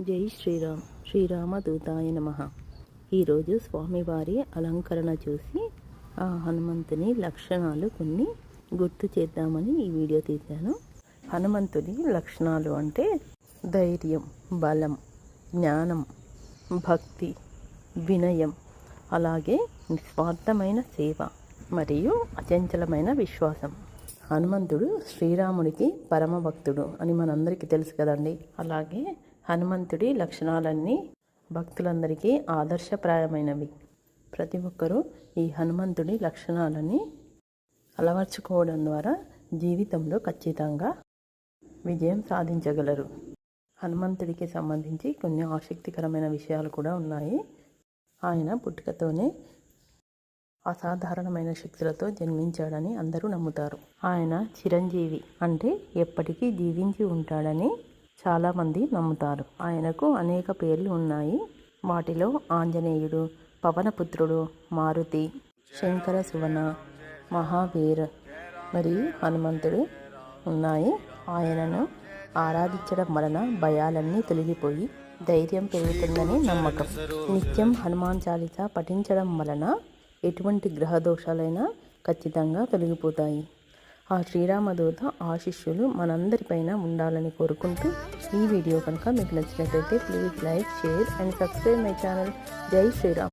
జై శ్రీరామ్. శ్రీరామదూతాయ నమ. ఈరోజు స్వామివారి అలంకరణ చూసి ఆ హనుమంతుని లక్షణాలు కొన్ని గుర్తు చేద్దామని ఈ వీడియో తీశాను. హనుమంతుని లక్షణాలు అంటే ధైర్యం బలం జ్ఞానం భక్తి వినయం అలాగే నిస్వార్థమైన సేవ మరియు అచంచలమైన విశ్వాసం. హనుమంతుడు శ్రీరాముడికి పరమ భక్తుడు అని మనందరికీ తెలుసు కదండి. అలాగే హనుమంతుడి లక్షణాలన్నీ భక్తులందరికీ ఆదర్శప్రాయమైనవి. ప్రతి ఒక్కరూ ఈ హనుమంతుడి లక్షణాలని అలవర్చుకోవడం ద్వారా జీవితంలో ఖచ్చితంగా విజయం సాధించగలరు. హనుమంతుడికి సంబంధించి కొన్ని ఆసక్తికరమైన విషయాలు కూడా ఉన్నాయి. ఆయన పుట్టుకతోనే అసాధారణమైన శక్తులతో జన్మించాడని అందరూ నమ్ముతారు. ఆయన చిరంజీవి అంటే ఎప్పటికీ జీవించి ఉంటాడని చాలామంది నమ్ముతారు. ఆయనకు అనేక పేర్లు ఉన్నాయి. వాటిలో ఆంజనేయుడు పవనపుత్రుడు మారుతి శంకర సువన మహావీర్ మరియు హనుమంతుడు ఉన్నాయి. ఆయనను ఆరాధించడం వలన భయాలన్నీ తొలగిపోయి ధైర్యం పెరుగుతుందని నమ్మకం. నిత్యం హనుమాన్ చాలీస పఠించడం వలన ఎటువంటి గ్రహ దోషాలైనా ఖచ్చితంగా తొలగిపోతాయి. ఆ శ్రీరామదూత ఆశిష్యులు మనందరిపైన ఉండాలని కోరుకుంటూ ఈ వీడియో కనుక మీకు నచ్చినట్లయితే please like share and subscribe my channel Jai Shriram.